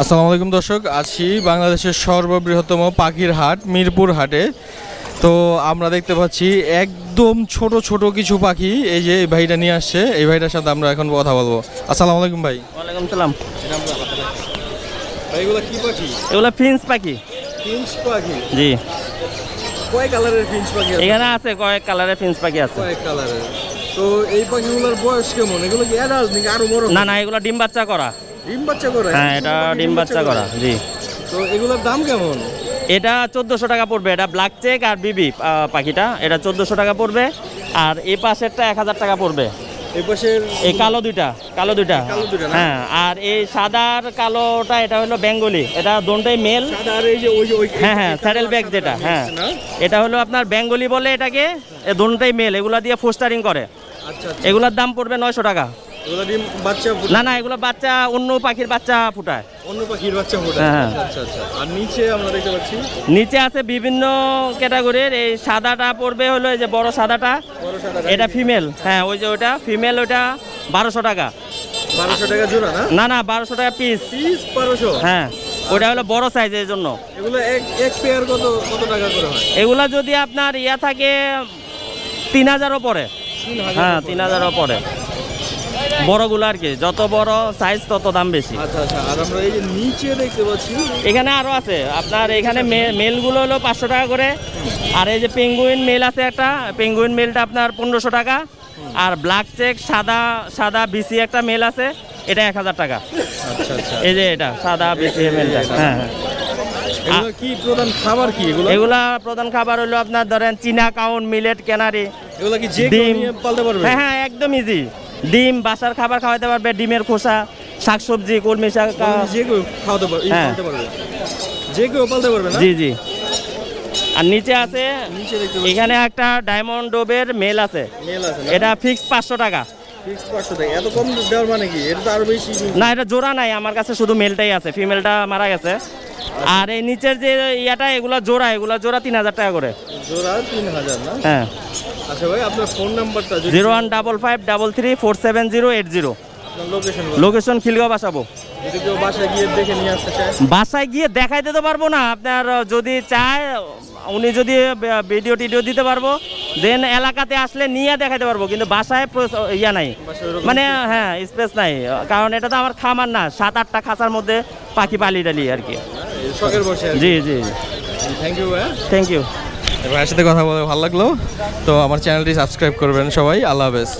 আসসালামু আলাইকুম দর্শক আছি বাংলাদেশের সর্ববৃহত্তম পাখির হাট মিরপুর হাটে। তো আমরা দেখতে পাচ্ছি একদম ছোট ছোট কিছু পাখি। এই যে এই ভাইটা নিয়ে আসছে এই ভাইটার সাথে আমরা এখন কথা বলব। আসসালামু আলাইকুম ভাই। ওয়ালাইকুম সালাম। ভাই এগুলো কি পাখি? এগুলো ফিন্স পাখি। ফিঞ্চ পাখি? জি। কয় কালারের ফিঞ্চ পাখি আছে? এখানে আছে কয়েক কালারের ফিন্স পাখি আছে। কয়েক কালারের। তো এই পাখিগুলোর বয়স কেমন? এগুলো কি অ্যাডাল্ট নাকি আরও বড়? না না এগুলো ডিম বাচ্চা করা। ডিম বাচ্চা করে? হ্যাঁ এটা ডিম বাচ্চা করা। জি। তো এগুলোর দাম কেমন? এটা চোদ্দোশো টাকা পড়বে এটা ব্ল্যাক চেক আর বিবি পাখিটা এটা চোদ্দোশো টাকা পড়বে। আর এই পাশেরটা এক হাজার টাকা পড়বে। এই পাশের এই কালো দুইটা কালো দুইটা? হ্যাঁ আর এই সাদার কালোটা এটা হলো বেঙ্গলি এটা দোনটাই মেল আর ওই যে ওই হ্যাঁ হ্যাঁ স্যাডেল ব্যাগ যেটা হ্যাঁ। এটা হলো আপনার বেঙ্গলি বলে এটাকে দোনটাই মেল এগুলা দিয়ে ফোস্টারিং করে। আচ্ছা আচ্ছা। এগুলার দাম পড়বে নয়শো টাকা। না না এগুলো বাচ্চা অন্য পাখির বাচ্চা ফুটায়। অন্য পাখির বাচ্চা ফুটে হ্যাঁ। আচ্ছা আচ্ছা আর নিচে আমরা দেখতে পাচ্ছি? নিচে আছে বিভিন্ন ক্যাটাগরির। এই সাদাটা পড়বে হলো এই যে বড় সাদাটা। এটা ফিমেল। হ্যাঁ ওই যে ওটা ফিমেল ওটা বারোশো টাকা। বারোশো টাকা জোড়া না? না না বারোশো টাকা পিস পিস বারোশো? হ্যাঁ ওটা হলো বড় সাইজের জন্য। এগুলো এক এক পেয়ার কত কত টাকা করে হয়? এগুলা যদি আপনার ইয়া থাকে তিন হাজারও পরে হ্যাঁ তিন হাজারও পরে বড়গুলো আর কি যত বড় সাইজ তত দাম বেশি। আচ্ছা আচ্ছা আর আমরা এই যে নিচে দেখতে পাচ্ছি এখানে আরও আছে আপনার এখানে মেলগুলো হলো পাঁচশো টাকা করে আর এই যে পেঙ্গুইন মেল আছে একটা পেঙ্গুইন মেলটা আপনার পনেরোশো টাকা আর ব্ল্যাক চেক সাদা সাদা বিসি একটা মেল আছে এটা এক হাজার টাকা। আচ্ছা আচ্ছা। এই যে এটা সাদা বিসি মেলটা হ্যাঁ হ্যাঁ। কি প্রধান খাবার কি এগুলো? এগুলা প্রধান খাবার হলো আপনার ধরেন চীনা কাউন মিলেট কেনারি এগুলো কি যে পালতে পারবে? হ্যাঁ হ্যাঁ একদম ইজি ডিম বাসার খাবার খাওয়াতে পারবে ডিমের খোসা শাকসবজি কলমি শাক যে কেউ খাওয়াতে পারবে হ্যাঁ। যে কেউ পালতে পারবে জি জি। আর নিচে আছে এখানে একটা ডায়মন্ড ডোবের মেল আছে। এটা ফিক্স পাঁচশো টাকা। মানে না এটা জোড়া নাই আমার কাছে শুধু মেলটাই আছে ফিমেলটা মারা গেছে। আর এই নিচের যে ইয়াটা এগুলা জোড়া এগুলা জোড়া তিন হাজার টাকা করে। জোড়া তিন হাজার না? হ্যাঁ। আচ্ছা ভাই আপনার ফোন নাম্বারটা zero one double five double three four seven zero eight zero. Location location Khilgaon Basabo. বাসায় গিয়ে দেখে নিয়ে আসতে চায়। বাসায় গিয়ে দেখাই দিতে পারব না আপনার যদি চায় উনি যদি ভিডিও টিডিও দিতে পারব দেন এলাকাতে আসলে নিয়ে দেখাতে পারব কিন্তু বাসায় ইয়া নাই। মানে হ্যাঁ স্পেস নাই। কারণ এটা তো আমার খামার না সাত আটটা খাঁচার মধ্যে পাখি পালি টালি আর কি। জি জি। থ্যাংক ইউ থ্যাংক ইউ ভাইয়ের সাথে কথা বলে ভালো লাগল। তো আমার চ্যানেলটি সাবস্ক্রাইব করবেন সবাই। আল্লাহ হাফেজ।